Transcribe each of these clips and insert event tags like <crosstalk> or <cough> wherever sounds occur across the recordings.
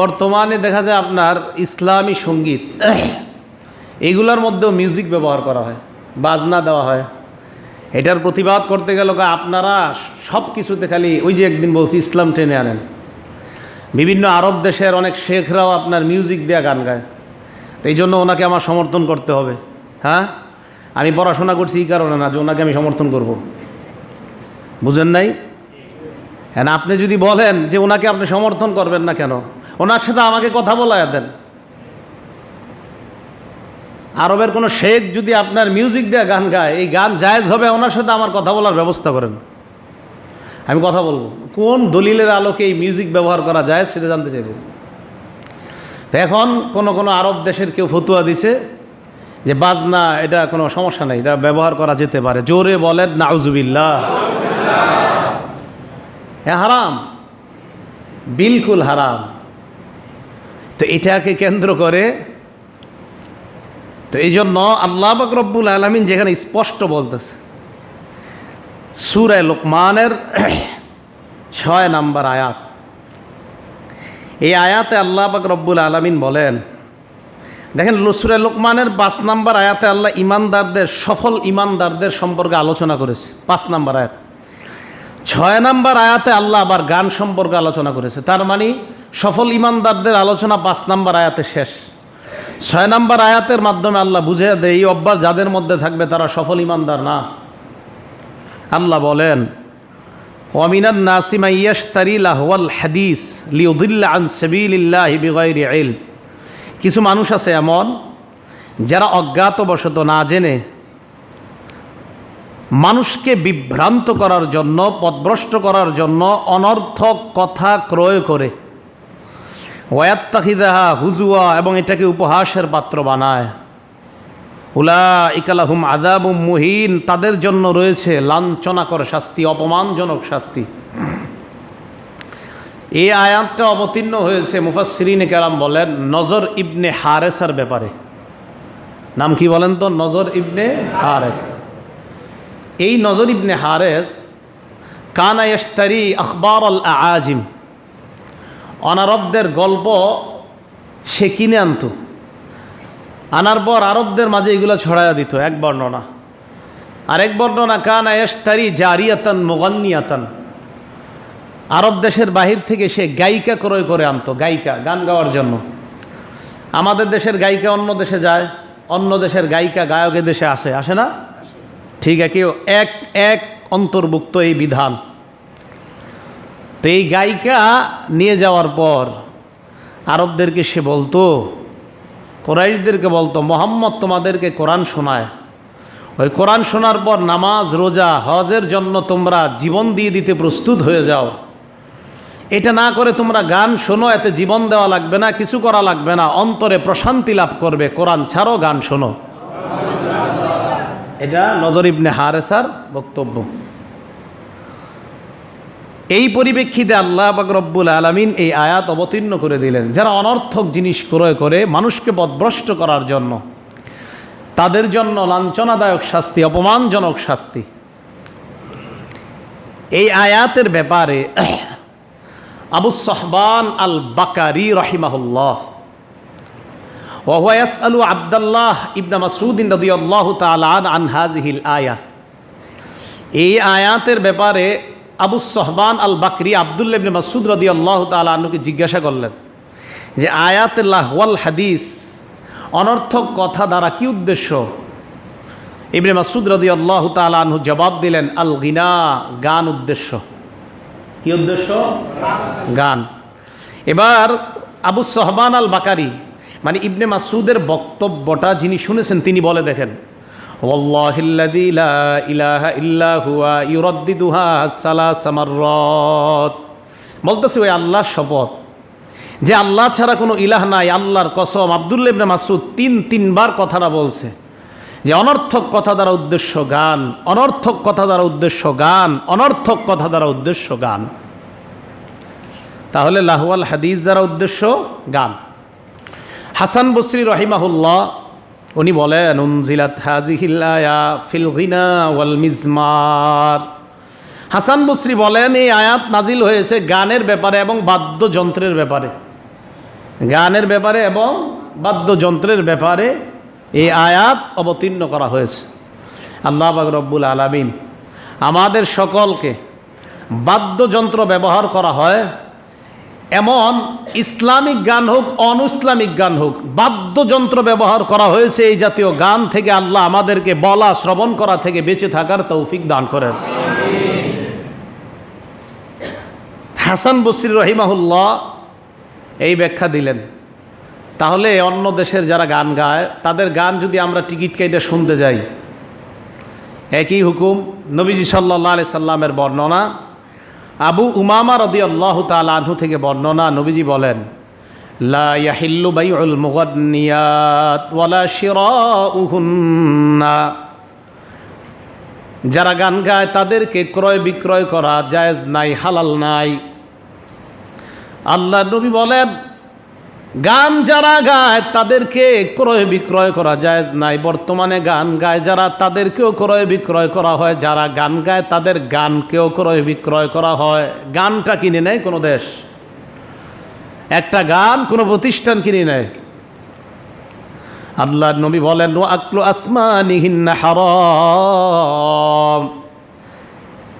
বর্তমানে দেখা যায় আপনার ইসলামী সংগীত, এগুলোর মধ্যেও মিউজিক ব্যবহার করা হয়, বাজনা দেওয়া হয়। এটার প্রতিবাদ করতে গেলে আপনারা সব কিছুতে খালি ওই যে একদিন বলছি, ইসলাম টেনে আনেন। বিভিন্ন আরব দেশের অনেক শেখরাও আপনার মিউজিক দেওয়া গান গায়। তো এই জন্য ওনাকে আমার সমর্থন করতে হবে। হ্যাঁ? আমি পড়াশোনা করছি এই কারণে না, যে ওনাকে আমি সমর্থন করব। বুঝেন নাই? হ্যাঁ আপনি যদি বলেন যে ওনাকে আপনি সমর্থন করবেন না কেন? ওনার সাথে আমাকে কথা বলায় দেন। আরবের কোনো শেখ যদি আপনার মিউজিক দেওয়া গান গায়, এই গান জায়েজ হবে ওনার সাথে আমার কথা বলার ব্যবস্থা করেন। আমি কথা বলব, কোন দলিলের আলোকে এই মিউজিক ব্যবহার করা যায় সেটা জানতে চাইব। তো এখন কোনো কোনো আরব দেশের কেউ ফতুয়া দিছে যে, বাজনা, এটা কোনো সমস্যা নেই, এটা ব্যবহার করা যেতে পারে। জোরে বলেন, নাউজুবিল্লাহ। হ্যাঁ হারাম, বিলকুল হারাম। তো এটাকে কেন্দ্র করে, তো এই জন্য আল্লাহ রব্বুল আলমিন যেখানে স্পষ্ট বলতেছে সুরায় লোকমানের <clears throat> ছয় নাম্বার আয়াত। এই আয়াতে আল্লাহ পাক রব্বুল আলমিন বলেন, দেখেন সুরায় লোকমানের পাঁচ নাম্বার আয়াতে আল্লাহ ইমানদারদের, সফল ইমানদারদের সম্পর্কে আলোচনা করেছে, পাঁচ নাম্বার আয়াত। ছয় নাম্বার আয়াতে আল্লাহ আবার গান সম্পর্কে আলোচনা করেছে, তার মানে সফল ইমানদারদের আলোচনা পাঁচ নাম্বার আয়াতে শেষ। ছয় নাম্বার আয়াতের মাধ্যমে আল্লাহ বুঝে দেয়, এই অভ্যাস যাদের মধ্যে থাকবে তারা সফল ইমানদার না। আল্লাহ বলেন, ওয়ামিনান নাসিমা ইয়াশতারি লাহওয়াল হাদিস লিউদিল্লা আন সাবিলিল্লাহি বিগাইরি কিছু মানুষ আছে এমন, যারা অজ্ঞাতবশত না জেনে মানুষকে বিভ্রান্ত করার জন্য, পথভ্রষ্ট করার জন্য অনর্থক কথা ক্রয় করে। ওয়াত্তাখিদাহা হুজুয়া, এবং এটাকে উপহাসের পাত্র বানায়। উলা ইকালাহুম আদাবুম মুহিন, তাদের জন্য রয়েছে লাঞ্ছনাকর শাস্তি, অপমানজনক শাস্তি। এই আয়াতটা অবতীর্ণ হয়েছে মুফাসরিন কেরাম বলেন, নজর ইবনে হারেসার ব্যাপারে। নাম কি বলেন তো? নজর ইবনে হারেস। এই নজর ইবনে হারেস, কানা ইস্তারি আখবর আল আজিম অনারবদের গল্প সে কিনে আনতো। আনার পর আরবদের মাঝে এগুলো ছড়াইয়া দিত, এক বর্ণনা। আরেক বর্ণনা, কানা এস্তারি জারিয়াতান মোগান্নিয়াতান। আরব দেশের বাহির থেকে সে গায়িকা ক্রয় করে আনতো, গায়িকা, গান গাওয়ার জন্য। আমাদের দেশের গায়িকা অন্য দেশে যায়, অন্য দেশের গায়িকা গায়কের দেশে আসে আসে না? ঠিক একই, এক এক অন্তর্ভুক্ত এই বিধান। তো এই গায়িকা নিয়ে যাওয়ার পর আরবদেরকে সে বলতো, কোরাইশদেরকে বলতো, মোহাম্মদ তোমাদেরকে কোরআন শোনায়। ওই কোরআন শোনার পর নামাজ, রোজা, হজের জন্য তোমরা জীবন দিয়ে দিতে প্রস্তুত হয়ে যাও। এটা না করে তোমরা গান শোনো, এতে জীবন দেওয়া লাগবে না, কিছু করা লাগবে না, অন্তরে প্রশান্তি লাভ করবে। কোরআন ছাড়ো, গান শোনো। এটা নজর ইবনে হারেসার বক্তব্য। এই পরিপ্রেক্ষিতে আল্লাহ রব্বুল আলমিন এই আয়াত অবতীর্ণ করে দিলেন। যারা অনর্থক জিনিস ক্রয় করে মানুষকে পদভ্রষ্ট করার জন্য, তাদের জন্য লাঞ্ছনাদায়ক শাস্তি, অপমানজনক শাস্তি। এই আয়াতের ব্যাপারে আবু সহবান আল বাকারি রহিমাহুল্লাহ ওয়াস আলু আবদাল্লাহ ইবনা মাসুদ্দিন রদিয়াল্লাহ তালান আন হাজিহিল আয়া। এই আয়াতের ব্যাপারে আবু সহবান আল বাকরি আবদুল্লা ইবনে মাসুদ রদি আল্লাহ তালুকে জিজ্ঞাসা করলেন যে, আয়াতুল্লাহ লাহওয়াল হাদিস অনর্থক কথা দ্বারা কি উদ্দেশ্য? ইবনে মাসুদ রদি আল্লাহ তালু জবাব দিলেন আল গিনা গান উদ্দেশ্য। কি উদ্দেশ্য? গান। এবার আবু সহবান আল বাকারি মানে ইবনে মাসুদের বক্তব্যটা যিনি শুনেছেন তিনি বলে দেখেন والله الذي لا إله إلا هو يرددها ثلاث مرات বলতেছে ওই আল্লাহর শপথ যে আল্লাহ ছাড়া কোনো ইলাহ নাই আল্লাহর কসম আবদুল্লা ইবনে মাসুদ তিন তিনবার কথাটা বলছে যে অনর্থক কথা দ্বারা উদ্দেশ্য গান অনর্থক কথা দ্বারা উদ্দেশ্য গান অনর্থক কথা দ্বারা উদ্দেশ্য গান তাহলে লাহওয়াল হাদিস দ্বারা উদ্দেশ্য গান হাসান বসরি রহিমাহুল্লাহ উনি বলেন, উনজিলাত হাজিহিল্লায়া ফিল গিনা ওয়াল মিজমার। হাসান বসরি বলেন, এই আয়াত নাজিল হয়েছে গানের ব্যাপারে এবং বাদ্যযন্ত্রের ব্যাপারে। গানের ব্যাপারে এবং বাদ্যযন্ত্রের ব্যাপারে এই আয়াত অবতীর্ণ করা হয়েছে। আল্লাহ রব্বুল আলামিন আমাদের সকলকে বাদ্যযন্ত্র ব্যবহার করা হয়, এমন ইসলামিক গান হোক অন ইসলামিক গান হোক বাদ্যযন্ত্র ব্যবহার করা হয়েছে এই জাতীয় গান থেকে আল্লাহ আমাদেরকে বলা, শ্রবণ করা থেকে বেঁচে থাকার তৌফিক দান করেন। হাসান বসির রহিমাহুল্লাহ এই ব্যাখ্যা দিলেন। তাহলে অন্য দেশের যারা গান গায়, তাদের গান যদি আমরা টিকিট কেটে শুনতে যাই, একই হুকুম নবীজি সাল্লাহ আলি সাল্লামের বর্ণনা, আবু উমামা রদি আল্লাহ আনহু থেকে বর্ণনা নবীজি বলেন লা ইয়াহিল্লু বাইউল মুগান্নিয়াত ওয়ালা শিরাউহুন্না। যারা গান গায়, তাদেরকে ক্রয় বিক্রয় করা জায়েজ নাই, হালাল নাই। আল্লাহ নবী বলেন, গান যারা গায়, তাদেরকে ক্রয় বিক্রয় করা জায়েজ নাই। বর্তমানে গান গায় যারা, তাদেরকেও ক্রয় বিক্রয় করা হয়। যারা গান গায়, তাদের গানকেও ক্রয় বিক্রয় করা হয়। গানটা কিনে নেয় কোনো দেশ। একটা গান কোনো প্রতিষ্ঠান কিনে নেয়। আল্লাহ নবী বলেন আকলু আসমানিহিন্না হারাম।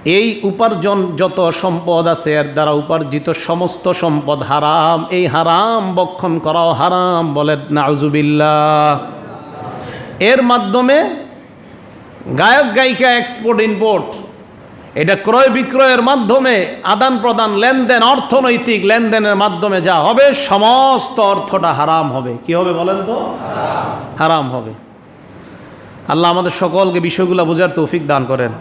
এই উপার্জন যত সম্পদ আছে, এর দ্বারা উপার্জিত সমস্ত সম্পদ হারাম। এই হারাম বক্ষণ করাও হারাম বলেন, নাউজুবিল্লাহ। এর মাধ্যমে গায়ক গায়িকা এক্সপোর্ট ইম্পোর্ট এটা ক্রয় বিক্রয়ের মাধ্যমে আদান প্রদান, লেনদেন, অর্থনৈতিক লেনদেনের মাধ্যমে যা হবে, সমস্ত অর্থটা হারাম হবে। কি হবে বলেন তো? হারাম। হবে। আল্লাহ আমাদের সকলকে বিষয়গুলো বোঝার তৌফিক দান করেন।